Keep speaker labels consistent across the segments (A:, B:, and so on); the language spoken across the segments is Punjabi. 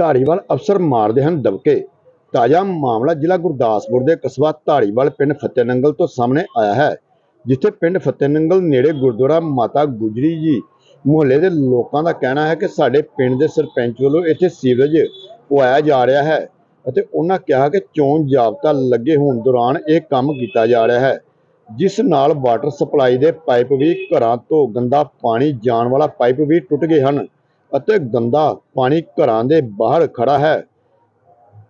A: ਧਾਰੀਵਾਲ ਅਫਸਰ ਮਾਰਦੇ ਹਨ ਦਬਕੇ। ਤਾਜ਼ਾ ਮਾਮਲਾ ਜ਼ਿਲ੍ਹਾ ਗੁਰਦਾਸਪੁਰ ਦੇ ਕਸਬਾ ਧਾਰੀਵਾਲ ਪਿੰਡ ਫਤਿਹਨੰਗਲ ਤੋਂ ਸਾਹਮਣੇ ਆਇਆ ਹੈ, ਜਿੱਥੇ ਪਿੰਡ ਫਤਿਹਨੰਗਲ ਨੇੜੇ ਗੁਰਦੁਆਰਾ ਮਾਤਾ ਗੁਜਰੀ ਜੀ ਮੁਹੱਲੇ ਦੇ ਲੋਕਾਂ ਦਾ ਕਹਿਣਾ ਹੈ ਕਿ ਸਾਡੇ ਪਿੰਡ ਦੇ ਸਰਪੰਚ ਵੱਲੋਂ ਇੱਥੇ ਸੀਵਰੇਜ ਪਵਾਇਆ ਜਾ ਰਿਹਾ ਹੈ ਅਤੇ ਉਹਨਾਂ ਕਿਹਾ ਕਿ ਚੋਣ ਜਾਬਤਾ ਲੱਗੇ ਹੋਣ ਦੌਰਾਨ ਇਹ ਕੰਮ ਕੀਤਾ ਜਾ ਰਿਹਾ ਹੈ, ਜਿਸ ਨਾਲ ਵਾਟਰ ਸਪਲਾਈ ਦੇ ਪਾਈਪ ਵੀ ਘਰਾਂ ਤੋਂ ਗੰਦਾ ਪਾਣੀ ਜਾਣ ਵਾਲਾ ਪਾਈਪ ਵੀ ਟੁੱਟ ਗਏ ਹਨ। ਅਤੇ ਗੰਦਾ ਪਾਣੀ ਘਰਾਂ ਦੇ ਬਾਹਰ ਖੜਾ ਹੈ,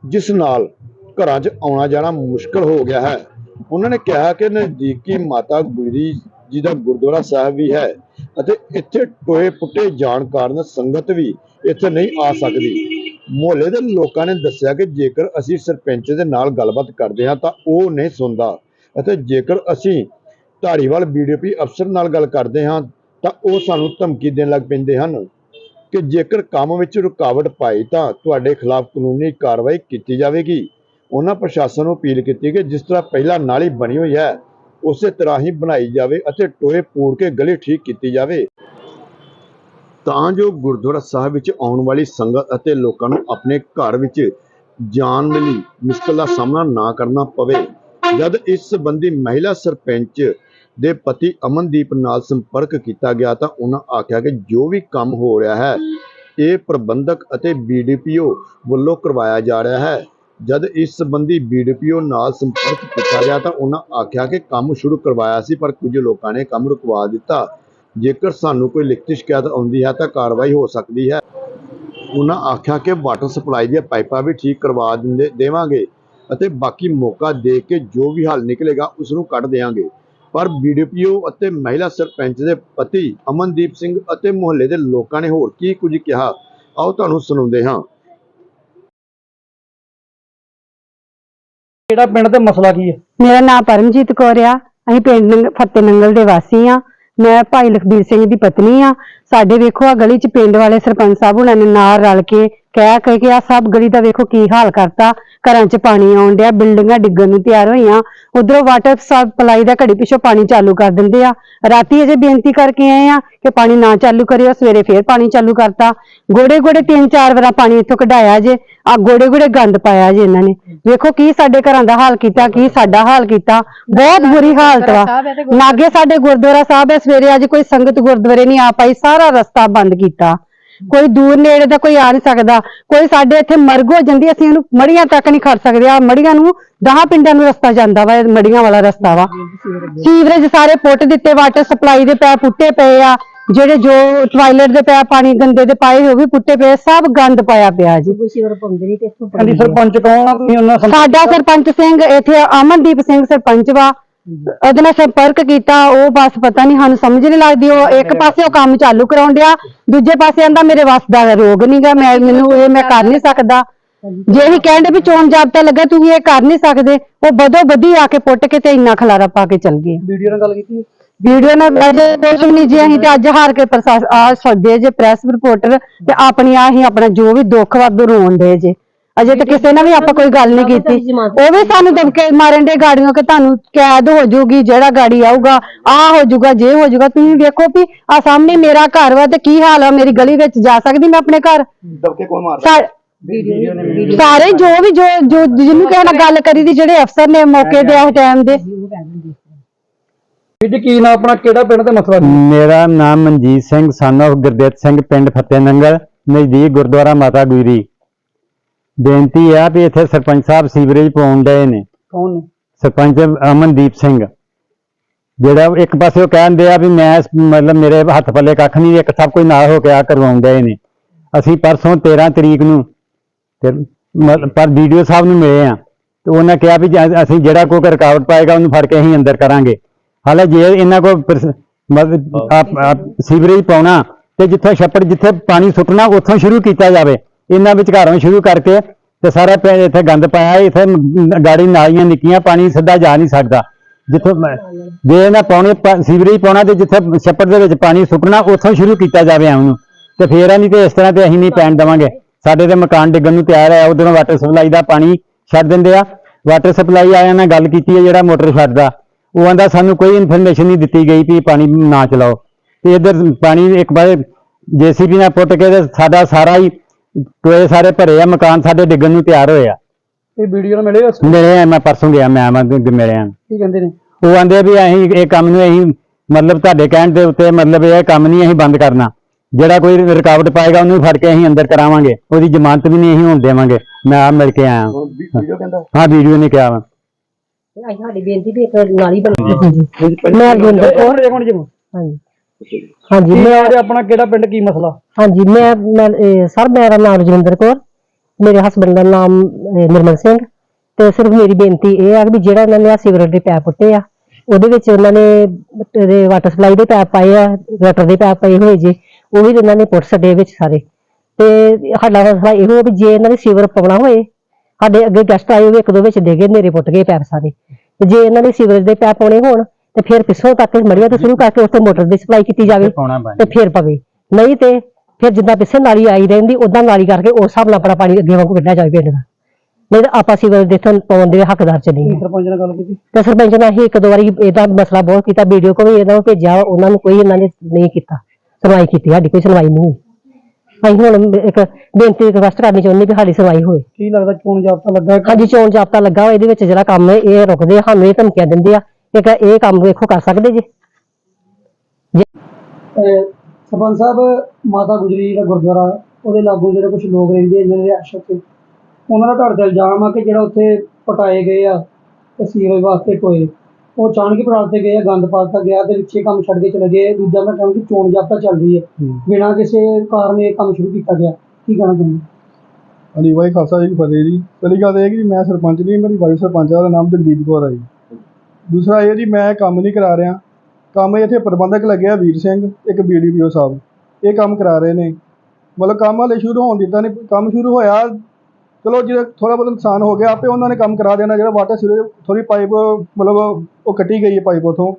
A: ਜਿਸ ਨਾਲ ਘਰਾਂ 'ਚ ਆਉਣਾ ਜਾਣਾ ਮੁਸ਼ਕਲ ਹੋ ਗਿਆ ਹੈ। ਉਹਨਾਂ ਨੇ ਕਿਹਾ ਕਿ ਨਜ਼ਦੀਕੀ ਮਾਤਾ ਗੁਜਰੀ ਜੀ ਦਾ ਗੁਰਦੁਆਰਾ ਸਾਹਿਬ ਵੀ ਹੈ ਅਤੇ ਇੱਥੇ ਟੋਏ ਪੁੱਟੇ ਜਾਣ ਕਾਰਨ ਸੰਗਤ ਵੀ ਇੱਥੇ ਨਹੀਂ ਆ ਸਕਦੀ। ਮੁਹੱਲੇ ਦੇ ਲੋਕਾਂ ਨੇ ਦੱਸਿਆ ਕਿ ਜੇਕਰ ਅਸੀਂ ਸਰਪੰਚ ਦੇ ਨਾਲ ਗੱਲਬਾਤ ਕਰਦੇ ਹਾਂ ਤਾਂ ਉਹ ਨਹੀਂ ਸੁਣਦਾ ਅਤੇ ਜੇਕਰ ਅਸੀਂ ਧਾਰੀਵਾਲ ਬੀਡੀਪੀ ਅਫਸਰ ਨਾਲ ਗੱਲ ਕਰਦੇ ਹਾਂ ਤਾਂ ਉਹ ਸਾਨੂੰ ਧਮਕੀ ਦੇਣ ਲੱਗ ਪੈਂਦੇ ਹਨ। ਕਿ ਜੇਕਰ ਕੰਮ ਵਿੱਚ ਰੁਕਾਵਟ ਪਾਈ ਤਾਂ ਤੁਹਾਡੇ ਖਿਲਾਫ ਕਾਨੂੰਨੀ ਕਾਰਵਾਈ ਕੀਤੀ ਜਾਵੇਗੀ। ਉਹਨਾਂ ਪ੍ਰਸ਼ਾਸਨ ਨੂੰ ਅਪੀਲ ਕੀਤੀ ਕਿ ਜਿਸ ਤਰ੍ਹਾਂ ਪਹਿਲਾਂ ਨਾਲੀ ਬਣੀ ਹੋਈ ਹੈ, ਉਸੇ ਤਰ੍ਹਾਂ ਹੀ ਬਣਾਈ ਜਾਵੇ ਅਤੇ ਟੋਏ ਪੂਰ ਕੇ ਗਲੀ ਠੀਕ ਕੀਤੀ ਜਾਵੇ। ਤਾਂ ਜੋ ਗੁਰਦੁਆਰਾ ਸਾਹਿਬ ਵਿੱਚ ਆਉਣ ਵਾਲੀ ਸੰਗਤ ਅਤੇ ਲੋਕਾਂ ਨੂੰ ਆਪਣੇ ਘਰ ਵਿੱਚ ਜਾਣ ਮਿਲੀ ਮੁਸ਼ਕਲ ਦਾ ਸਾਹਮਣਾ ਨਾ ਕਰਨਾ ਪਵੇ। ਜਦ ਇਸ ਸੰਬੰਧੀ ਮਹਿਲਾ ਸਰਪੰਚ ਦੇ ਪਤੀ ਅਮਨਦੀਪ ਨਾਲ ਸੰਪਰਕ ਕੀਤਾ ਗਿਆ ਤਾਂ ਉਹਨਾਂ ਆਖਿਆ ਕਿ ਜੋ ਵੀ ਕੰਮ ਹੋ ਰਿਹਾ ਹੈ, ਇਹ ਪ੍ਰਬੰਧਕ ਅਤੇ ਬੀਡੀਪੀਓ ਵੱਲੋਂ ਕਰਵਾਇਆ ਜਾ ਰਿਹਾ ਹੈ। ਜਦ ਇਸ ਸੰਬੰਧੀ ਬੀਡੀਪੀਓ ਨਾਲ ਸੰਪਰਕ ਕੀਤਾ ਗਿਆ ਤਾਂ ਉਹਨਾਂ ਆਖਿਆ ਕਿ ਕੰਮ ਸ਼ੁਰੂ ਕਰਵਾਇਆ ਸੀ, ਪਰ ਕੁਝ ਲੋਕਾਂ ਨੇ ਕੰਮ ਰੁਕਵਾ ਦਿੱਤਾ। ਜੇਕਰ ਸਾਨੂੰ ਕੋਈ ਲਿਖਤੀ ਸ਼ਿਕਾਇਤ ਆਉਂਦੀ ਹੈ ਤਾਂ ਕਾਰਵਾਈ ਹੋ ਸਕਦੀ ਹੈ। ਉਹਨਾਂ ਆਖਿਆ ਕਿ ਵਾਟਰ ਸਪਲਾਈ ਦੀਆਂ ਪਾਈਪਾਂ ਵੀ ਠੀਕ ਕਰਵਾ ਦਿੰਦੇ, ਦੇਵਾਂਗੇ ਅਤੇ ਬਾਕੀ ਮੌਕਾ ਦੇ ਕੇ ਜੋ ਵੀ ਹੱਲ ਨਿਕਲੇਗਾ ਉਸ ਨੂੰ ਕੱਢ ਦੇਵਾਂਗੇ ਪਰ ਬੀਡੀਪੀਓ ਅਤੇ ਮਹਿਲਾ ਸਰਪੰਚ ਦੇ ਪਤੀ ਅਮਨਦੀਪ ਸਿੰਘ ਅਤੇ ਮੁਹੱਲੇ ਦੇ ਲੋਕਾਂ ਨੇ ਹੋਰ ਕੀ ਕੁਝ ਕਿਹਾ ਆਓ ਤੁਹਾਨੂੰ ਸੁਣਾਉਂਦੇ ਹਾਂ।
B: ਕਿਹੜਾ ਪਿੰਡ ਤੇ ਮਸਲਾ ਕੀ ਹੈ?
C: ਮੇਰਾ ਨਾਮ ਪਰਮਜੀਤ ਕੌਰ ਆ। ਅਸੀਂ ਪਿੰਡ ਨੰਗ- ਫਤਿਹ ਨੰਗਲ ਦੇ ਵਾਸੀ ਆ। ਮੈਂ ਭਾਈ ਲਖਬੀਰ ਸਿੰਘ ਦੀ ਪਤਨੀ ਆ। ਸਾਡੇ ਵੇਖੋ ਆ ਗਲੀ ਚ ਪਿੰਡ ਵਾਲੇ ਸਰਪੰਚ ਸਾਹਿਬ ਉਹਨਾਂ ਨੇ ਨਾਲ ਰਲ ਕੇ ਕਹਿ ਕਹਿ ਕੇ ਆ ਸਭ ਗਲੀ ਦਾ ਵੇਖੋ ਕੀ ਹਾਲ ਕਰਤਾ। ਘਰਾਂ ਚ ਪਾਣੀ ਆਉਣ ਡਿਆ, ਬਿਲਡਿੰਗਾਂ ਡਿੱਗਣ ਨੂੰ ਤਿਆਰ ਹੋਈਆਂ। ਉਧਰੋਂ ਵਾਟਰ ਸਪਲਾਈ ਦਾ ਘੜੀ ਪਿੱਛੋਂ ਪਾਣੀ ਚਾਲੂ ਕਰ ਦਿੰਦੇ ਆ। ਰਾਤੀ ਅਜੇ ਬੇਨਤੀ ਕਰਕੇ ਆਏ ਆ ਕਿ ਪਾਣੀ ਨਾ ਚਾਲੂ ਕਰਿਓ, ਸਵੇਰੇ ਫੇਰ ਪਾਣੀ ਚਾਲੂ ਕਰਤਾ। ਗੋੜੇ ਗੋੜੇ ਤਿੰਨ ਚਾਰ ਵਾਰਾ ਪਾਣੀ ਇੱਥੋਂ ਕਢਾਇਆ ਜੇ ਆ ਗੋੜੇ ਗੋੜੇ ਗੰਦ ਪਾਇਆ ਜੇ ਇਹਨਾਂ ਨੇ। ਵੇਖੋ ਕੀ ਸਾਡੇ ਘਰਾਂ ਦਾ ਹਾਲ ਕੀਤਾ, ਕੀ ਸਾਡਾ ਹਾਲ ਕੀਤਾ। ਬਹੁਤ ਬੁਰੀ ਹਾਲਤ ਵਾ। ਨਾਗੇ ਸਾਡੇ ਗੁਰਦੁਆਰਾ ਸਾਹਿਬ ਹੈ ਸਵੇਰੇ ਅੱਜ ਕੋਈ ਸੰਗਤ ਗੁਰਦੁਆਰੇ ਨਹੀਂ ਆ ਪਾਈ, ਸਾਰਾ ਰਸਤਾ ਬੰਦ ਕੀਤਾ। ਕੋਈ ਦੂਰ ਨੇੜੇ ਦਾ ਕੋਈ ਆ ਨਹੀਂ ਸਕਦਾ। ਕੋਈ ਸਾਡੇ ਇੱਥੇ ਮਰਗ ਹੋ ਜਾਂਦੀ ਅਸੀਂ ਇਹਨੂੰ ਮੜੀਆਂ ਤੱਕ ਨਹੀਂ ਖੜ ਸਕਦੇ। ਆ ਮੜੀਆਂ ਨੂੰ ਦਹਾਂ ਪਿੰਡਾਂ ਨੂੰ ਰਸਤਾ ਜਾਂਦਾ ਵਾ ਇਹ ਮੜੀਆਂ ਵਾਲਾ ਰਸਤਾ ਵਾ। ਸੀਵਰੇਜ ਸਾਰੇ ਪੁੱਟ ਦਿੱਤੇ ਵਾਟਰ ਸਪਲਾਈ ਦੇ ਪੈ ਪੁੱਟੇ ਪਏ ਆ। ਜਿਹੜੇ ਜੋ ਟਾਇਲਟ ਦੇ ਪਿਆ ਪਾਣੀ ਗੰਦੇ ਦੇ ਪਾਏ ਉਹ ਵੀ ਪੁੱਟੇ ਪਏ ਸਭ ਗੰਦ ਪਾਇਆ ਪਿਆ ਜੀ।
B: ਹਾਂਜੀ ਸਰਪੰਚ ਕੌਣ ਆ? ਤੁਸੀਂ ਉਹਨਾਂ ਨਾਲ
C: ਸਾਡਾ ਸਰਪੰਚ ਸਿੰਘ ਇੱਥੇ ਅਮਨਦੀਪ ਸਿੰਘ ਸਰਪੰਚ ਵਾ। ਉਹਦੇ ਨਾਲ ਸੰਪਰਕ ਕੀਤਾ ਉਹ ਬਸ ਪਤਾ ਨਹੀਂ ਸਾਨੂੰ ਸਮਝ ਨਹੀਂ ਲੱਗਦੀ ਉਹ ਇੱਕ ਪਾਸੇ ਉਹ ਕੰਮ ਚਾਲੂ ਕਰਾਉਣ ਡਿਆ ਦੂਜੇ ਪਾਸੇ ਆਂਦਾ ਮੇਰੇ ਵੱਸ ਦਾ ਰੋਗ ਨਹੀਂਗਾ ਮੈਂ ਮੈਨੂੰ ਇਹ ਮੈਂ ਕਰ ਨਹੀਂ ਸਕਦਾ। ਜੇ ਵੀ ਕਹਿੰਦੇ ਵੀ ਚੋਣ ਜਾਬਤਾ ਲੱਗਾ ਤੁਸੀਂ ਇਹ ਕਰ ਨਹੀਂ ਸਕਦੇ ਉਹ ਬਦੋ ਬਦੀ ਆ ਕੇ ਪੁੱਟ ਕੇ ਤੇ ਇੰਨਾ ਖਲਾਰਾ ਪਾ ਕੇ ਚਲ ਗਏ।
B: ਵੀਡੀਓ ਨਾਲ ਗੱਲ ਕੀਤੀ? ਹੈ?
C: ਵੀਡੀਓ ਨਾਲ ਅੱਜ ਕੁਝ ਨਹੀਂ ਜੀ ਅਸੀਂ ਤੇ ਅੱਜ ਹਾਰ ਕੇ ਪ੍ਰਸ਼ਾਸ ਆ ਸੱਦੇ ਜੇ ਪ੍ਰੈਸ ਰਿਪੋਰਟਰ ਤੇ ਆਪਣੀ ਆ ਅਸੀਂ ਆਪਣਾ ਜੋ ਵੀ ਦੁੱਖ ਵਾਧੂ ਰੋਣ ਦੇ ਜੇ। ਅਜੇ ਤਾਂ ਕਿਸੇ ਨਾਲ ਵੀ ਆਪਾਂ ਕੋਈ ਗੱਲ ਨਹੀਂ ਕੀਤੀ। ਉਹ ਵੀ ਸਾਨੂੰ ਦਬਕੇ ਮਾਰਨ ਦੇ ਗਾੜੀਆਂ ਕਿ ਤੁਹਾਨੂੰ ਕੈਦ ਹੋ ਜਾਊਗੀ ਜਿਹੜਾ ਗਾੜੀ ਆਊਗਾ ਆ ਹੋ ਜਾਊਗਾ ਜੇ ਹੋ ਜਾਊਗਾ। ਤੁਸੀਂ ਵੇਖੋ ਵੀ ਆ ਸਾਹਮਣੇ ਮੇਰਾ ਘਰ ਵਾ ਤੇ ਕੀ ਹਾਲ ਆ ਮੇਰੀ ਗਲੀ ਵਿੱਚ ਜਾ ਸਕਦੀ ਮੈਂ ਆਪਣੇ ਘਰ?
B: ਦਬਕੇ ਕੌਣ ਮਾਰਦਾ
C: ਸਾ-
B: ਵੀਡੀਓ ਨੇ ਵੀਡੀਓ
C: ਸਾਰੇ ਜੋ ਵੀ ਜੋ ਜੋ ਜਿਹਨੂੰ ਕਿਸੇ ਨਾਲ ਗੱਲ ਕਰੀ ਦੀ ਜਿਹੜੇ ਅਫਸਰ ਨੇ ਮੌਕੇ ਦੇ ਇਸ ਟਾਈਮ ਦੇ।
B: ਵੀਰ ਜੀ ਕੀ ਨਾਮ ਆਪਣਾ? ਕਿਹੜਾ ਪਿੰਡ ਤੇ ਮਸਲਾ?
D: ਮੇਰਾ ਨਾਮ ਮਨਜੀਤ ਸਿੰਘ son of ਗੁਰਦੇਵ ਸਿੰਘ ਪਿੰਡ ਫਤਿਹਨੰਗਲ ਨਜ਼ਦੀਕ ਗੁਰਦੁਆਰਾ ਮਾਤਾ ਗੁਜਰੀ। ਬੇਨਤੀ ਆ ਵੀ ਇੱਥੇ ਸਰਪੰਚ ਸਾਹਿਬ ਸੀਵਰੇਜ ਪਾਉਣ ਡਏ ਨੇ।
B: ਕੌਣ ਨੇ?
D: ਸਰਪੰਚ ਅਮਨਦੀਪ ਸਿੰਘ। ਜਿਹੜਾ ਇੱਕ ਪਾਸੇ ਉਹ ਕਹਿੰਦੇ ਆ ਵੀ ਮੈਂ ਇਸ- ਮਤਲਬ ਮੇਰੇ ਹੱਥ ਪੱਲੇ ਕੱਖ ਨਹੀਂ ਇੱਕ ਸਭ ਕੋਈ ਨਾਲ ਹੋ ਕੇ ਆ ਕਰਵਾਉਣ ਡਏ ਨੇ। ਅਸੀਂ ਪਰਸੋਂ 13 ਤਰੀਕ ਨੂੰ ਤੇ ਮਤਲਬ ਪਰ ਵੀਡੀਓ ਸਾਹਿਬ ਨੂੰ ਮਿਲੇ ਆ। ਤੇ ਉਹਨਾਂ ਕਿਹਾ ਵੀ ਜੇ ਅਸੀਂ ਜਿਹੜਾ ਕੋਈ ਰੁਕਾਵਟ ਪਾਏਗਾ ਉਹਨੂੰ ਫੜ ਕੇ ਅਸੀਂ ਅੰਦਰ ਕਰਾਂਗੇ। ਹਾਲੇ ਜੇ ਇਹਨਾਂ ਕੋਲ ਪ੍ਰਸ- ਮਤਲਬ ਆਪ- ਆਪ ਸੀਵਰੇਜ ਪਾਉਣਾ ਤੇ ਜਿੱਥੋਂ ਛੱਪੜ ਜਿੱਥੇ ਪਾਣੀ ਸੁੱਟਣਾ ਉੱਥੋਂ ਸ਼ੁਰੂ ਕੀਤਾ ਜਾਵੇ। ਇਹਨਾਂ ਵਿਚਕਾਰੋਂ ਸ਼ੁਰੂ ਕਰਕੇ ਤੇ ਸਾਰਾ ਪਿੰਡ ਇੱਥੇ ਗੰਦ ਪਾਇਆ, ਇੱਥੇ ਗਾੜੀ ਨਾਲੀਆਂ ਨਿੱਕੀਆਂ ਪਾਣੀ ਸਿੱਧਾ ਜਾ ਨਹੀਂ ਸਕਦਾ। ਜਿੱਥੋਂ ਮ- ਜੇ ਇਹਨਾਂ ਪਾਉਣੇ ਸੀਵਰੇਜ ਪਾਉਣਾ ਤੇ ਜਿੱਥੇ ਛੱਪੜ ਦੇ ਵਿੱਚ ਪਾਣੀ ਸੁੱਟਣਾ ਉੱਥੋਂ ਸ਼ੁਰੂ ਕੀਤਾ ਜਾਵੇ ਉਹਨੂੰ ਤੇ ਫੇਰ ਨਹੀਂ ਤੇ ਇਸ ਤਰ੍ਹਾਂ ਤੇ ਅਸੀਂ ਨਹੀਂ ਪੈਣ ਦੇਵਾਂਗੇ। ਸਾਡੇ ਤੇ ਮਕਾਨ ਡਿੱਗਣ ਨੂੰ ਤਿਆਰ ਹੈ, ਉਧਰੋਂ ਵਾਟਰ ਸਪਲਾਈ ਦਾ ਪਾਣੀ ਛੱਡ ਦਿੰਦੇ ਆ। ਵਾਟਰ ਸਪਲਾਈ ਵਾਲਿਆਂ ਨਾਲ ਗੱਲ ਕੀਤੀ ਹੈ, ਜਿਹੜਾ ਮੋਟਰ ਛੱਡਦਾ। ਉਹ ਆਂਦਾ, ਸਾਨੂੰ ਕੋਈ ਇਨਫੋਰਮੇਸ਼ਨ ਨਹੀਂ ਦਿੱਤੀ ਗਈ ਵੀ ਪਾਣੀ ਨਾ ਚਲਾਓ। ਤੇ ਇਧਰ ਪਾਣੀ ਇੱਕ ਵਾਰ ਜੀਸੀਬੀ ਨਾਲ ਪੁੱਟ ਕੇ ਤੇ ਸਾਡਾ ਸਾਰਾ ਹੀ ਟੋਏ ਸਾਰੇ ਭਰੇ ਆ ਮਕਾਨ ਸਾਡੇ ਡਿੱਗਣ ਨੂੰ ਤਿਆਰ ਹੋਏ ਆ।
B: ਇਹ ਵੀਡੀਓ ਨਾਲ ਮਿਲੇ ਉਸ
D: ਮਿਲੇ ਆ ਮੈਂ ਪਰਸੋਂ ਗਿਆ ਮੈਂ ਮੈਂ ਮਿਲੇ ਆ।
B: ਕੀ ਕਹਿੰਦੇ ਨੇ?
D: ਉਹ ਆਂਦੇ ਵੀ ਅਸੀਂ ਇਹ ਕੰਮ ਨੂੰ ਅਸੀਂ ਮਤਲਬ ਤੁਹਾਡੇ ਕਹਿਣ ਦੇ ਉੱਤੇ ਮਤਲਬ ਇਹ ਕੰਮ ਨਹੀਂ ਅਸੀਂ ਬੰਦ ਕਰਨਾ। ਜਿਹੜਾ ਕੋਈ ਰੁਕਾਵਟ ਪਾਏਗਾ ਉਹਨੂੰ ਫੜ ਕੇ ਅਸੀਂ ਅੰਦਰ ਕਰਾਵਾਂਗੇ। ਉਹਦੀ ਜ਼ਮਾਨਤ ਵੀ ਨਹੀਂ ਅਸੀਂ ਹੋਣ ਦੇਵਾਂਗੇ। ਮੈਂ ਆ ਮਿਲ ਕੇ ਆਇਆ।
E: ਹੁਣ ਵੀਡੀਓ ਕਹਿੰਦਾ?
D: ਹਾਂ ਵੀਡੀਓ ਨੇ ਕਿਹਾ ਵਾ
F: ਸਾਡੀ ਬੇਨਤੀ ਵੀ ਇੱਕ ਨਾਲੀ ਬਣੀ
B: ਮੈਂ
F: ਰਜਿੰਦਰ ਕੌਰ।
B: ਇੱਕ ਮਿੰਟ ਜੀ
F: ਹਾਂਜੀ। ਹਾਂਜੀ
B: ਮੈਂ
F: ਮੈਂ
B: ਅੱਜ ਆਪਣਾ ਕਿਹੜਾ ਪਿੰਡ ਕੀ ਮਸਲਾ?
F: ਹਾਂਜੀ ਮੈਂ ਮੈਂ ਇਹ, ਸਰ ਮੇਰਾ ਨਾਮ ਰਜਿੰਦਰ ਕੌਰ। ਮੇਰੇ ਹਸਬੰਡ ਦਾ ਨਾਮ ਇਹ, ਨਿਰਮਲ ਸਿੰਘ। ਤੇ ਸਿਰਫ ਮੇਰੀ ਬੇਨਤੀ ਇਹ ਆ ਕਿ ਵੀ ਜਿਹੜਾ ਇਹਨਾਂ ਨੇ ਆ ਸੀਵਰੇਜ ਦੇ ਪੈਪ ਪੁੱਟੇ ਆ ਉਹਦੇ ਵਿੱਚ ਉਹਨਾਂ ਨੇ ਇਹਦੇ ਵਾਟਰ ਸਪਲਾਈ ਦੇ ਪੈਪ ਪਾਏ ਆ ਗਟਰ ਦੇ ਪੈਪ ਪਏ ਹੋਏ ਜੇ ਉਹ ਵੀ ਇਹਨਾਂ ਨੇ ਪੁੱਟ ਛੱਡੇ ਵਿੱਚ ਸਾਰੇ। ਤੇ ਸਾਡਾ ਫੈਸਲਾ ਇਹੋ ਵੀ ਜੇ ਇਹਨਾਂ ਨੇ ਸੀਵਰ ਪਾਉਣਾ ਹੋਏ ਸਾਡੇ ਅੱਗੇ ਗੈਸਟ ਆਏ ਹੋਏ ਇੱਕ ਦੋ ਵਿੱਚ ਦੇ ਗਏ ਨੇਰੇ ਪੁੱਟ ਗਏ ਪੈਪ ਸਾਰੇ। ਤੇ ਜੇ ਇਹਨਾਂ ਨੇ ਸੀਵਰੇਜ ਦੇ ਪੈਪ ਪਾਉਣੇ ਹੋਣ ਤੇ ਫਿਰ ਪਿੱਛੋਂ ਤੱਕ ਮੜੀਆਂ ਤੋਂ ਸ਼ੁਰੂ ਕਰਕੇ ਉਸ ਤੋਂ ਮੋਟਰ ਦੀ ਸਪਲਾਈ ਕੀਤੀ ਜਾਵੇ
D: ਪਾਉਣਾ
F: ਤੇ ਫਿਰ ਪਵੇ। ਨਹੀਂ ਤੇ ਫਿਰ ਜਿੱਦਾਂ ਪਿੱਛੇ ਨਾਲੀ ਆਈ ਰਹਿੰਦੀ ਉਦਾਂ ਨਾਲੀ ਕਰਕੇ ਉਸ ਹਿਸਾਬ ਨਾਲ ਆਪਣਾ ਪਾਣੀ ਅੱਗੇ ਵਾਂਗੂ ਕੱਢਿਆ ਜਾਵੇ ਪਿੰਡ ਦਾ। ਨਹੀਂ ਤਾਂ ਆਪਾਂ ਸੀਵਰ ਦੇ ਤੋਂ ਪਾਉਣ ਦੇ ਹੱਕਦਾਰ ਚ ਨਹੀਂ ਹਾਂ।
B: ਸਰਪੰਚ ਨਾਲ ਗੱਲ ਕੀਤੀ?
F: ਤੇ ਸਰਪੰਚ ਨੇ ਅਸੀਂ ਇੱਕ ਦੋ ਵਾਰੀ ਇਹਦਾ ਮਸਲਾ ਬਹੁਤ ਕੀਤਾ ਵੀਡੀਓ ਕੋ ਵੀ ਇਹਨਾਂ ਨੂੰ ਭੇਜਿਆ ਉਹਨਾਂ ਨੂੰ ਕੋਈ ਇਹਨਾਂ ਨੇ ਨਹੀਂ ਕੀਤਾ। ਸੁਣਵਾਈ ਕੀਤੀ ਸਾਡੀ ਕੋਈ ਸੁਣਵਾਈ ਨਹੀਂ ਹੋਈ। ਅਸੀਂ ਹੁਣ ਇੱਕ ਬੇਨਤੀ ਰਿਕਵੈਸਟ ਕਰਨੀ ਚਾਹੁੰਦੇ ਵੀ ਸਾਡੀ ਸੁਣਵਾਈ ਹੋਏ
B: ਕੀ ਲੱਗਦਾ ਚੋਣ ਜਾਬਤਾ ਲੱਗਾ ਹੈ?
F: ਹਾਂਜੀ ਚੋਣ ਜਾਬਤਾ ਲੱਗਾ ਹੋਇਆ ਇਹਦੇ ਵਿੱਚ ਜਿਹੜਾ ਕੰਮ ਹੈ ਇਹ ਰੁਕਦੇ ਆ, ਸਾਨੂੰ ਇਹ ਧਮਕੀਆਂ ਦਿੰਦੇ ਆ। ਇੱਕ ਇਹ ਕੰਮ ਵੇਖੋ ਕਰ ਸਕਦੇ ਜੀ।
B: ਸਰਪੰਚ ਸਾਹਿਬ ਮਾਤਾ ਗੁਜਰੀ ਦਾ ਗੁਰਦੁਆਰਾ ਉਹਦੇ ਲਾਗੂ ਜਿਹੜੇ ਕੁਝ ਲੋਕ ਰਹਿੰਦੇ ਇਹਨਾਂ ਦੇ ਆਸ਼ਕ ਉਹਨਾਂ ਦਾ ਤੁਹਾਡੇ ਤੇ ਇਲਜ਼ਾਮ ਆ ਕਿ ਜਿਹੜਾ ਉੱਥੇ ਪਟਾਏ ਗਏ ਆ ਸੀਵਰੇਜ ਵਾਸਤੇ ਟੋਏ। ਉਹ ਅਚਾਨਕ ਪਟਾਲ ਤੇ ਗਏ ਆ ਗੰਦ ਪਾਤਾ ਗਿਆ ਤੇ ਵਿੱਚੇ ਕੰਮ ਛੱਡ ਕੇ ਚਲੇ ਗਏ ਦੂਜਾ ਮੈਂ ਕਹਾਂ ਕਿ ਚੋਣ ਜਾਬਤਾ ਚੱਲ ਰਹੀ ਹੈ। ਬਿਨਾਂ ਕਿਸੇ ਕਾਰਨ ਇਹ ਕੰਮ ਸ਼ੁਰੂ ਕੀਤਾ ਗਿਆ। ਕੀ ਕਹਿਣਾ ਚਾਹੁੰਦੇ
G: ਹਾਂਜੀ ਵਾਹਿ ਖਾਲਸਾ ਜੀ ਕੀ ਫਤਿਹ ਜੀ। ਪਹਿਲੀ ਗੱਲ ਇਹ ਕਿ ਮੈਂ ਸਰਪੰਚ ਨਹੀਂ ਮੇਰੀ ਵਾਈਫ ਸਰਪੰਚ ਆ ਉਹਦਾ ਨਾਮ ਜਗਦੀਪ ਕੌਰ ਹੈ ਜੀ। ਦੂਸਰਾ ਇਹ ਜੀ, ਮੈਂ ਕੰਮ ਨਹੀਂ ਕਰਾ ਰਿਹਾ। ਕੰਮ ਇੱਥੇ ਪ੍ਰਬੰਧਕ ਲੱਗਿਆ, ਵੀਰ ਸਿੰਘ, ਇੱਕ ਬੀਡੀਪੀਓ ਸਾਹਿਬ। ਇਹ ਕੰਮ ਕਰਾ ਰਹੇ ਨੇ। ਮਤਲਬ ਕੰਮ ਹਾਲੇ ਸ਼ੁਰੂ ਹੋਣ ਦਿੱਤਾ ਨਹੀਂ, ਕੰਮ ਸ਼ੁਰੂ ਹੋਇਆ। ਚਲੋ, ਜਿਹੜਾ ਥੋੜਾ ਬਹੁਤ ਨੁਕਸਾਨ ਹੋ ਗਿਆ, ਆਪੇ ਉਹਨਾਂ ਨੇ ਕੰਮ ਕਰਾ ਦੇਣਾ। ਜਿਹੜਾ ਵਾਟਰ ਸੀਵਰੇਜ ਥੋੜੀ ਪਾਈਪ, ਮਤਲਬ ਉਹ ਕੱਟੀ ਗਈ ਹੈ ਪਾਈਪ ਉਥੋਂ।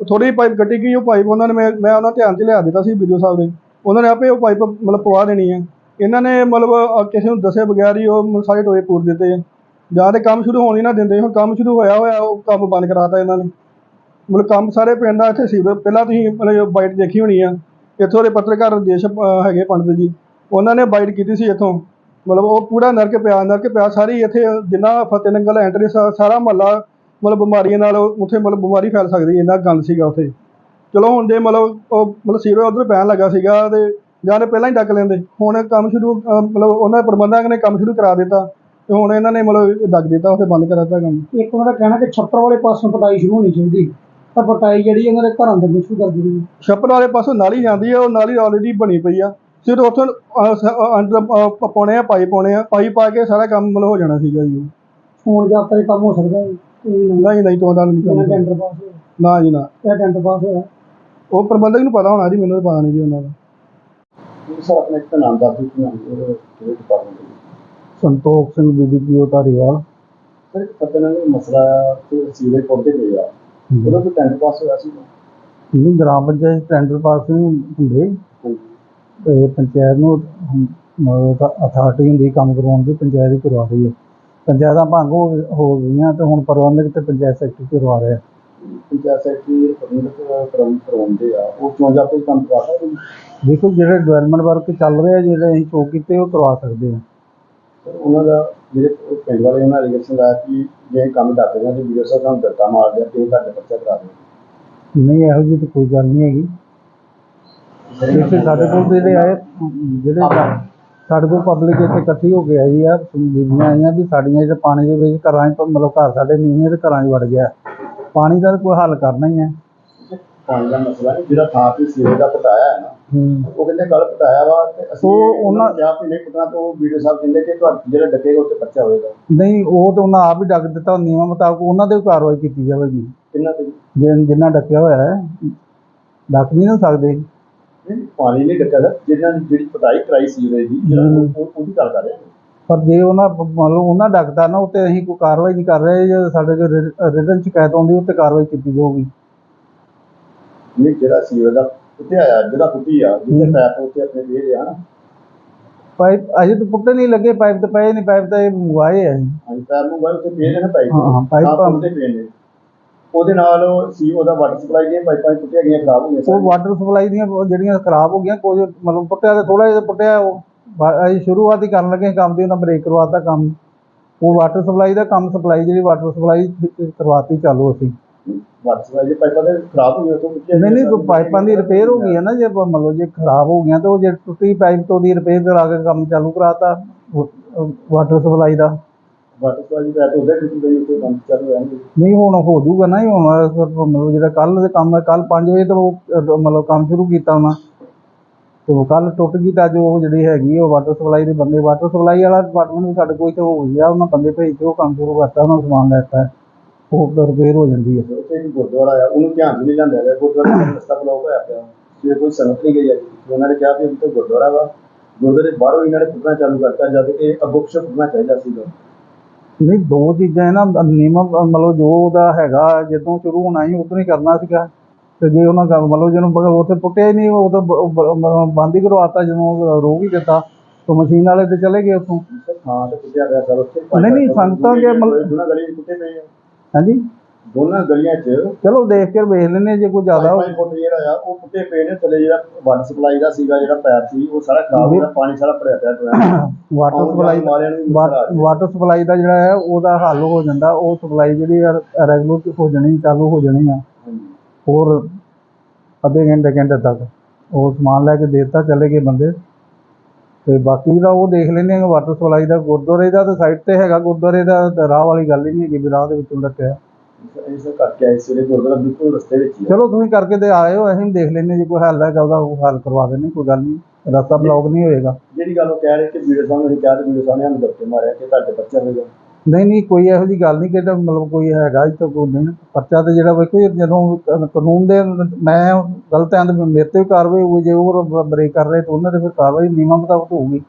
G: ਥੋੜੀ ਪਾਈਪ ਕੱਟੀ ਗਈ, ਉਹ ਪਾਈਪ ਉਹਨਾਂ ਨੇ ਮੈਂ ਮੈਂ ਉਹਨਾਂ ਧਿਆਨ 'ਚ ਲਿਆ ਦਿੱਤਾ ਸੀ ਵੀਡੀਓ ਸਾਹਿਬ ਦੇ ਉਹਨਾਂ ਨੇ ਆਪੇ ਉਹ ਪਾਈਪ, ਮਤਲਬ ਪਵਾ ਦੇਣੀ ਹੈ। ਇਹਨਾਂ ਨੇ ਮਤਲਬ ਕਿਸੇ ਨੂੰ ਦੱਸੇ ਬਗੈਰ ਹੀ ਉਹ ਮਤਲਬ ਸਾਰੇ ਟੋਏ ਪੂਰ ਦਿੱਤੇ ਜਾਂ ਤੇ ਕੰਮ ਸ਼ੁਰੂ ਹੋਣ ਹੀ ਨਾ ਦਿੰਦੇ, ਹੁਣ ਕੰਮ ਸ਼ੁਰੂ ਹੋਇਆ ਹੋਇਆ, ਉਹ ਕੰਮ ਬੰਦ ਕਰਾਤਾ ਇਹਨਾਂ ਨੇ। ਮਤਲਬ ਕੰਮ ਸਾਰੇ ਪਿੰਡ ਦਾ ਇੱਥੇ ਸੀ ਪਹਿਲਾਂ ਤੁਸੀਂ ਮਤਲਬ ਬਾਈਟ ਦੇਖੀ ਹੋਣੀ ਆ, ਇੱਥੋਂ ਦੇ ਪੱਤਰਕਾਰ ਦੇਸ਼ ਹੈਗੇ ਪੰਡਤ ਜੀ, ਉਹਨਾਂ ਨੇ ਬਾਈਟ ਕੀਤੀ ਸੀ ਇੱਥੋਂ। ਮਤਲਬ ਉਹ ਪੂਰਾ ਨਰਕ ਪਿਆ ਨਰਕ ਪਿਆ, ਸਾਰੀ ਇੱਥੇ ਜਿੰਨਾ ਫਤਿਹ ਨੰਗਲ ਐਂਟਰੀ ਸਾਰਾ ਮਹੱਲਾ ਮਤਲਬ ਬਿਮਾਰੀਆਂ ਨਾਲ ਉੱਥੇ ਮਤਲਬ ਬਿਮਾਰੀ ਫੈਲ ਸਕਦੀ, ਇੰਨਾ ਗੰਦ ਸੀਗਾ ਉੱਥੇ। ਚਲੋ ਹੁਣ ਜੇ ਮਤਲਬ ਉਹ ਮਤਲਬ ਸੀਵਰ ਉਧਰ ਪੈਣ ਲੱਗਾ ਸੀਗਾ ਤੇ ਜਾਂ ਤੇ ਪਹਿਲਾਂ ਹੀ ਡੱਕ ਲੈਂਦੇ, ਹੁਣ ਕੰਮ ਸ਼ੁਰੂ ਮਤਲਬ ਉਹਨਾਂ ਪ੍ਰਬੰਧਕ ਨੇ ਕੰਮ ਸ਼ੁਰੂ ਕਰਾ ਦਿੱਤਾ। ਤੇ ਹੁਣ ਇਹਨਾਂ ਨੇ ਮਤਲਬ ਡੱਕ ਦਿੱਤਾ ਉੱਥੇ ਬੰਦ ਕਰਾ ਦਿੱਤਾ ਕੰਮ।
B: ਇੱਕ ਉਹਨਾਂ ਦਾ ਕਹਿਣਾ ਕਿ ਛੱਪਰ ਵਾਲੇ ਪਾਸੋਂ ਪਟਾਈ ਸ਼ੁਰੂ ਹੋਣੀ ਚਾਹੀਦੀ। ਤਾਂ ਪਟਾਈ ਜਿਹੜੀ ਉਹਨਾਂ ਦੇ ਘਰਾਂ ਦੇ ਵਿੱਚ ਸ਼ੁਰੂ ਕਰ ਦਿੱਤੀ
G: ਛੱਪੜ ਵਾਲੇ ਪਾਸੋਂ ਨਾਲੀ ਜਾਂਦੀ ਹੈ ਉਹ ਨਾਲੀ ਆਲਰੇਡੀ ਬਣੀ ਪਈ ਆ। ਸਿਰ ਉੱਥੋਂ ਅੰਡਰ ਪਾਉਣੇ ਆ ਪਾਈਪ ਪਾਉਣੇ ਆ ਪਾਈਪ ਪਾ ਕੇ ਸਾਰਾ ਕੰਮ ਮਤਲਬ ਹੋ ਜਾਣਾ ਸੀਗਾ ਜੀ।
B: ਚੋਣ ਜਾਬਤਾ ਦੇ ਕੰਮ ਹੋ ਸਕਦਾ ਹੈ।
G: ਨਹੀਂ। ਨਹੀਂ ਤੋਂ ਨਹੀਂ
B: ਬਿਨਾਂ
G: ਕੰਮ
B: ਟੈਂਡਰ ਪਾਸ ਹੋਇਆ।
G: ਨਾ ਜੀ ਨਾ।
B: ਇਹ ਟੈਂਡਰ ਪਾਸ ਹੋਇਆ।
G: ਉਹ ਪ੍ਰਬੰਧਕ ਨੂੰ ਪਤਾ ਹੋਣਾ ਜੀ ਮੈਨੂੰ ਤਾਂ ਪਤਾ ਨਹੀਂ ਜੀ ਉਹਨਾਂ ਦਾ।
E: ਸਰ ਆਪਣੇ ਇੱਕ ਨਾਮ ਦੱਸ ਦਿਓ ਕਿ ਨਾਮ ਉਹਦੇ ਕਿਹੜੇ ਡਿਪਾਰਟਮੈਂਟ ਦੇ
G: ਸੰਤੋਖ ਸਿੰਘ ਬੀਡੀਪੀਓ ਧਾਰੀਵਾਲ
E: ਸਰ ਇੱਕ ਪਤਾ ਨਹੀਂ ਮਸਲਾ ਤੇ ਸੀਵਰੇਜ ਪਹੁੰਚੇ ਗਏ ਆ। ਉਹਦਾ ਕੋਈ ਟੈਂਡਰ ਪਾਸ ਹੋਇਆ ਸੀ?
G: ਨਹੀਂ ਗ੍ਰਾਮ ਪੰਚਾਇਤ ਟੈਂਡਰ ਪਾਸ ਨਹੀਂ ਹੁੰਦੇ। ਤੇ ਪੰਚਾਇਤ ਨੂੰ ਅਥਾਰਟੀ ਹੁੰਦੀ ਕੰਮ ਕਰਵਾਉਣ ਦੀ ਪੰਚਾਇਤ ਹੀ ਕਰਵਾ ਰਹੀ ਹੈ। ਪੰਚਾਇਤਾਂ ਭੰਗ ਹੋ ਗਈਆਂ ਤੇ ਹੁਣ ਪ੍ਰਬੰਧਕ ਤੇ ਪੰਚਾਇਤ ਸੈਕਟਰੀ ਕਰਵਾ ਰਿਹਾ
E: ਪੰਚਾਇਤ ਸੈਕਟਰੀ ਪ੍ਰਬੰਧਕ ਕਰਵਾਉਂਦੇ ਆ। ਉਹ ਜਾਬਤੇ ਚ ਕੰਮ ਕਰਾ ਸਕਦੇ
G: ਦੇਖੋ ਜਿਹੜੇ ਡਿਵੈਲਪਮੈਂਟ ਵਰਕ ਚੱਲ ਰਹੇ ਜਿਹੜੇ ਅਸੀਂ ਸ਼ੋਅ ਕੀਤੇ ਉਹ ਕਰਵਾ ਸਕਦੇ ਆ।
E: ਉਹਨਾਂ ਦਾ ਜਿਹੜੇ ਪਿੰਡ ਵਾਲੇ ਉਹਨਾਂ ਐਲੀਗੇਸ਼ਨ ਲਾਇਆ ਕਿ ਜੇ ਇਹ ਕੰਮ ਦੱਸਦੇ ਨੇ ਤੇ ਵੀਡੀਓ ਸਾਹਿਬ ਨੂੰ ਦਿੱਤਾ ਮਾਰ ਦਿਆ ਤੇ ਤੁਹਾਡੇ ਬੱਚਾ ਕਰਾ ਦੇ
G: ਨਹੀਂ ਇਹੋ ਜਿਹੀ ਤਾਂ ਕੋਈ ਗੱਲ ਨਹੀਂ ਹੈਗੀ। ਇੱਥੇ ਸਾਡੇ ਕੋਲ ਤੇ ਜਿਹੜੇ ਆਏ ਜਿਹੜੇ ਸਾ- ਸਾਡੇ ਕੋਲ ਪਬਲਿਕ ਇੱਥੇ ਇਕੱਠੀ ਹੋ ਕੇ ਆਈ ਆ ਬੀਬੀਆਂ ਆਈਆਂ ਵੀ ਸਾਡੀਆਂ ਜਿਹੜੇ ਪਾਣੀ ਦੇ ਵਿੱਚ ਘਰਾਂ 'ਚ ਮਤਲਬ ਘਰ ਸਾਡੇ ਨੀਵੇਂ ਤੇ ਘਰਾਂ 'ਚ ਵੜ ਗਿਆ। ਪਾਣੀ ਦਾ ਤਾਂ ਕੋਈ ਹੱਲ ਕਰਨਾ ਹੀ ਹੈ।
E: ਪਾਣੀ ਦਾ ਮਸਲਾ ਜਿਹੜਾ ਥਾਂ ਤੇ ਸੀਵਰੇਜ ਦਾ ਪਟਾਇਆ ਹੂੰ ਉਹ ਕਹਿੰਦੇ ਕੱਲ ਪਟਾਇਆ ਵਾ ਤੇ ਅਸੀਂ
G: ਉਹ
E: ਉਹਨਾਂ ਕਿਹਾ ਵੀ ਨਹੀਂ ਪਟਣਾ ਤੋਂ ਵੀਡੀਓ ਸਾਹਿਬ ਕਹਿੰਦੇ ਕਿ ਤੁਹਾਡੇ ਜਿਹੜਾ ਡੱਕੇਗਾ ਉੱਤੇ ਬੱਚਾ ਹੋਏਗਾ।
G: ਨਹੀਂ ਉਹ ਤਾਂ ਉਹਨਾਂ ਆਪ ਹੀ ਡੱਕ ਦਿੱਤਾ ਨਿਯਮਾਂ ਮੁਤਾਬਕ ਉਹਨਾਂ ਤੇ ਵੀ ਕਾਰਵਾਈ ਕੀਤੀ ਜਾਵੇਗੀ।
E: ਕਿੰਨਾ ਤੇ?
G: ਜਿਨ ਜਿੰਨਾ ਡੱਕਿਆ ਹੋਇਆ ਹੈ ਡੱਕ ਨਹੀਂ ਨਾ ਸਕਦੇ।
E: ਨਹੀਂ ਪਾਣੀ ਨਹੀਂ ਡੱਕਿਆ ਸਰ ਜਿਹਨਾਂ ਨੇ ਜਿਹੜੀ ਪਟਾਈ ਕਰਾਈ ਸੀਵਰੇਜ ਦੀ ਜਿਹੜਾ ਉਹ- ਉਹ- ਉਹਦੀ ਗੱਲ ਕਰ ਰਹੇ ਹਾਂ
G: ਪਰ ਜੇ ਉਹਨਾਂ ਮੰਨ ਲਓ ਉਹਨਾਂ ਡੱਕਦਾ ਨਾ ਉੱਤੇ ਅਸੀਂ ਕੋਈ ਕਾਰਵਾਈ ਨਹੀਂ ਕਰ ਰਹੇ ਜੇ ਸਾਡੇ ਕੋਲ ਰਿਟਨ ਸ਼ਿਕਾਇਤ ਆਉਂਦੀ ਉੱਤੇ ਕਾਰਵਾਈ ਕੀਤੀ ਜਾਊਗੀ।
E: ਨਹੀਂ ਜਿਹੜਾ ਸੀਵਰੇਜ ਦਾ ਉੱਤੇ ਆਇਆ ਜਿਹੜਾ ਫੁੱਟੀ ਆ ਜਿਹਦੇ ਪੈਪ ਉੱਤੇ ਆਪਣੇ ਦੇ ਰਿਹਾ ਨਾ।
G: ਪਾਈਪ ਅਜੇ ਤਾਂ ਪੁੱਟੇ ਨਹੀਂ ਲੱਗੇ ਪਾਈਪ ਤੇ ਪਏ ਨਹੀਂ ਪਾਈਪ ਤਾਂ ਇਹ ਮੰਗਵਾਏ ਆ ਅਸੀਂ।
E: ਹਾਂਜੀ ਪੈਪ ਨੂੰ ਬਾਈ ਉੱਤੇ ਪੇ ਦੇਣਾ ਪਾਈਪ।
G: ਹਾਂ, ਹਾਂ, ਪਾਈਪ
E: ਤਾਂ ਉਹਦੇ ਪੇ ਨੇ। ਉਹਦੇ ਨਾਲ ਸੀ ਉਹਦਾ ਵਾਟਰ ਸਪਲਾਈ ਦੀਆਂ ਪਾਈਪਾਂ ਟੁੱਟੀਆਂ ਗਈਆਂ ਖਰਾਬ ਹੋ ਗਈਆਂ
G: ਉਹ ਵਾਟਰ ਸਪਲਾਈ ਦੀਆਂ ਉਹ ਜਿਹੜੀਆਂ ਖਰਾਬ ਹੋ ਗਈਆਂ ਕੁਝ ਮਤਲਬ ਪੁੱਟਿਆ ਤੇ ਥੋੜਾ ਜਿਹਾ ਪੁੱਟਿਆ ਉਹ
H: ਬਾ- ਅਸੀਂ ਸ਼ੁਰੂਆਤ ਹੀ ਕਰਨ ਲੱਗੇ ਕੰਮ ਦੀ ਉਹਨਾਂ ਬ੍ਰੇਕ ਕਰਵਾਤਾ ਕੰਮ। ਉਹ ਵਾਟਰ ਸਪਲਾਈ ਦਾ ਕੰਮ ਸਪਲਾਈ ਜਿਹੜੀ ਵਾਟਰ ਸਪਲਾਈ ਕਰਵਾਤੀ ਚਾਲੂ ਅਸੀਂ।
E: ਪਾਈਪਾਂ ਦੇ ਖਰਾਬ ਗਏ ਤੋਂ
H: ਨਹੀਂ ਨਹੀਂ ਕੋਈ ਪਾਈਪਾਂ ਦੀ ਰਿਪੇਅਰ ਹੋ ਗਈ ਹੈ ਨਾ ਜੇ ਮੰਨ ਲਓ ਜੇ ਖਰਾਬ ਹੋ ਗਈਆਂ ਤਾਂ ਉਹ ਜੇ ਟੁੱਟੀ ਪਾਈਪ ਤੋਂ ਦੀ ਰਿਪੇਅਰ ਕਰਾ ਕੇ ਕੰਮ ਚਾਲੂ ਕਰਾਤਾ ਵਾਟਰ ਸਪਲਾਈ ਦਾ।
E: ਵਾਟਰ ਸਪਲਾਈ ਦੀ ਉਹਦੇ ਟੁੱਟੀ ਗਈ ਉੱਥੇ ਕੰਮ ਚੱਲ ਰਿਹਾ ਨਹੀਂ
H: ਹੁਣ ਹੋ ਜਾਊਗਾ ਨਾ ਹੁਣ ਮਤਲਬ ਜਿਹੜਾ ਕੱਲ ਦੇ ਕੰਮ ਹੈ ਕੱਲ 5 ਵਜੇ ਤੋਂ ਮਤਲਬ ਕੰਮ ਸ਼ੁਰੂ ਕੀਤਾ ਉਹਨਾਂ। ਤੇ ਕੱਲ ਟੁੱਟ ਗਈ ਤਾਂ ਜੋ ਉਹ ਜਿਹੜੀ ਹੈਗੀ ਉਹ ਵਾਟਰ ਸਪਲਾਈ ਦੇ ਬੰਦੇ ਵਾਟਰ ਸਪਲਾਈ ਵਾਲਾ ਡਿਪਾਰਟਮੈਂਟ ਵੀ ਸਾਡੇ ਕੋਲ ਇੱਥੇ ਹੋ ਗਿਆ ਉਹਨਾਂ ਬੰਦੇ ਭੇਜ ਕੇ ਉਹ ਕੰਮ ਸ਼ੁਰੂ ਕਰਤਾ ਉਹਨਾਂ ਸਮਾਨ ਲੈਤਾ। ਉਹ ਰਿਪੇਅਰ ਹੋ ਜਾਂਦੀ ਹੈ
E: ਉੱਥੇ ਇੱਕ ਗੁਰਦੁਆਰਾ ਆ ਉਹਨੂੰ ਧਿਆਨ 'ਚ ਨਹੀਂ ਲਿਆਂਦਾ ਗਿਆ ਗੁਰਦੁਆਰੇ ਦਾ ਰਸਤਾ ਬਲੌਕ ਹੋਇਆ ਪਿਆ। ਜੇ ਕੋਈ ਸੰਗਤ ਨਹੀਂ ਗਈ ਆ ਉਹਨਾਂ ਨੇ ਕਿਹਾ ਕਿ ਉੱਥੇ ਗੁਰਦੁਆਰਾ ਵਾ। ਗੁਰਦੁਆਰੇ ਬਾਹਰੋਂ ਇਹਨਾਂ ਨੇ ਫੁੱਟਣਾ ਚਾਲੂ ਕਰਤਾ ਜਦ ਕਿ ਅੱਗੋਂ ਪਿੱਛੋਂ ਫੁੱਟਣਾ ਚਾਹੀਦਾ ਸੀਗਾ
H: ਨਹੀਂ ਦੋ ਚੀਜ਼ਾਂ ਹੈ ਨਾ ਨਿਯਮ ਮਤਲਬ ਜੋ ਉਹਦਾ ਹੈਗਾ ਜਦੋਂ ਸ਼ੁਰੂ ਹੋਣਾ ਸੀ ਉਦੋਂ ਹੀ ਕਰਨਾ ਸੀਗਾ। ਤੇ ਜੇ ਉਹਨਾਂ ਦਾ ਮਤਲਬ ਜਿਹਨੂੰ ਬਗਲ ਉੱਥੇ ਪੁੱਟਿਆ ਹੀ ਨਹੀਂ ਉਹ ਤਾਂ ਬੰਦ ਹੀ ਕਰਵਾਤਾ ਜਦੋਂ ਰੋਕ ਹੀ ਦਿੱਤਾ। ਤਾਂ ਮਸ਼ੀਨ ਵਾਲੇ ਤੇ ਚਲੇ ਗਏ ਉੱਥੋਂ।
E: ਹਾਂ ਤੇ ਪੁੱਟਿਆ ਗਿਆ ਸਰ ਉੱਥੇ
H: ਨਹੀਂ, ਨਹੀਂ, ਸੰਗਤਾਂ ਦੇ ਮਤਲਬ-
E: ਦੋਨਾਂ ਗਲੀਆਂ 'ਚ ਪੁੱਟੇ ਪਏ ਆ।
H: ਹਾਂਜੀ?
E: ਦੋਨਾਂ ਗਲੀਆਂ 'ਚ
H: ਚਲੋ ਦੇਖ ਕੇ ਵੇਖ ਲੈਨੇ ਜੇ ਕੋਈ ਜ਼ਿਆਦਾ
E: ਪੰਜ ਫੁੱਟ ਜਿਹੜਾ ਆ ਉਹ ਪੁੱਟੇ ਪਏ ਨੇ ਥੱਲੇ ਜਿਹੜਾ ਵਾਟਰ ਸਪਲਾਈ ਦਾ ਸੀਗਾ ਜਿਹੜਾ ਪੈਪ ਸੀ ਉਹ ਸਾਰਾ ਖਰਾਬ ਹੋ ਗਿਆ ਪਾਣੀ ਸਾਰਾ ਭਰਿਆ ਪਿਆ ਟੋਇਆ
H: ਵਾਟਰ ਸਪਲਾਈ। ਵਾਟਰ ਸਪਲਾਈ ਦਾ ਜਿਹੜਾ ਹੈ ਉਹਦਾ ਹੱਲ ਹੋ ਜਾਂਦਾ ਉਹ ਸਪਲਾਈ ਜਿਹੜੀ ਰੈਗੂਲਰ ਹੋ ਜਾਣੀ ਚਾਲੂ ਹੋ ਜਾਣੀ ਆ। ਹੋਰ ਅੱਧੇ ਘੰਟੇ ਘੰਟੇ ਤੱਕ। ਉਹ ਸਮਾਨ ਲੈ ਕੇ ਦਿੱਤਾ ਚਲੇ ਗਏ ਬੰਦੇ। ਤੇ ਬਾਕੀ ਜਿਹੜਾ ਉਹ ਦੇਖ ਲੈਂਦੇ ਆ ਵਾਟਰ ਸਪਲਾਈ ਦਾ ਗੁਰਦੁਆਰੇ ਦਾ ਤਾਂ ਸਾਈਡ ਤੇ ਹੈਗਾ ਗੁਰਦੁਆਰੇ ਦਾ ਰਾਹ ਵਾਲੀ ਗੱਲ ਹੀ ਨਹੀਂ ਹੈਗੀ ਵੀ ਰਾਹ ਦੇ ਵਿੱਚੋਂ ਰੱਖਿਆ
E: ਇਸ ਕਰਕੇ ਆਏ ਸਵੇਰੇ ਗੁਰਦੁਆਰਾ ਬਿਲਕੁਲ ਰਸਤੇ ਵਿੱਚ ਹੀ ਆ।
H: ਚਲੋ ਤੁਸੀਂ ਕਰਕੇ ਤੇ ਆਇਓ ਅਸੀਂ ਵੀ ਦੇਖ ਲੈਂਦੇ ਜੇ ਕੋਈ ਹੱਲ ਹੈਗਾ ਉਹਦਾ ਉਹ ਹੱਲ ਕਰਵਾ ਦਿੰਦੇ ਕੋਈ ਗੱਲ ਨਹੀਂ ਰਸਤਾ ਬਲੌਕ ਨਹੀਂ ਹੋਏਗਾ
E: ਜਿਹੜੀ ਗੱਲ ਉਹ ਕਹਿ ਰਹੇ ਕਿ ਵੀਡੀਓ ਸਾਹਿਬ ਨੇ ਕਿਹਾ ਤੇ ਵੀਡੀਓ ਸਾਹਿਬ ਨੇ ਸਾਨੂੰ ਦੱਸੇ ਮਾਰਿਆ ਕਿ ਤੁਹਾਡੇ ਬੱਚਾ ਹੋਏਗਾ
H: ਨਹੀਂ ਨਹੀਂ, ਕੋਈ ਇਹੋ ਜੀ ਗੱਲ ਨਹੀਂ ਕਿ ਮਤਲਬ ਕੋਈ ਹੈਗਾ ਇੱਥੇ ਕੋਈ ਨਹੀਂ ਪਰਚਾ ਤੇ ਜਿਹੜਾ ਵੇਖੋ ਇਹ ਜਦੋਂ ਕ- ਕਾਨੂੰਨ ਦੇ ਮੈਂ ਗਲਤ ਆਂ ਤੇ ਮੇਰੇ ਤੇ ਵੀ ਕਾਰਵਾਈ ਹੋਊਗੀ ਜੇ ਉਹ ਬਰੇਕ ਕਰ ਰਹੇ ਤਾਂ ਉਹਨਾਂ ਤੇ ਫਿਰ ਕਾਰਵਾਈ ਨਿਯਮਾਂ ਮੁਤਾਬਕ ਹੋਊਗੀ।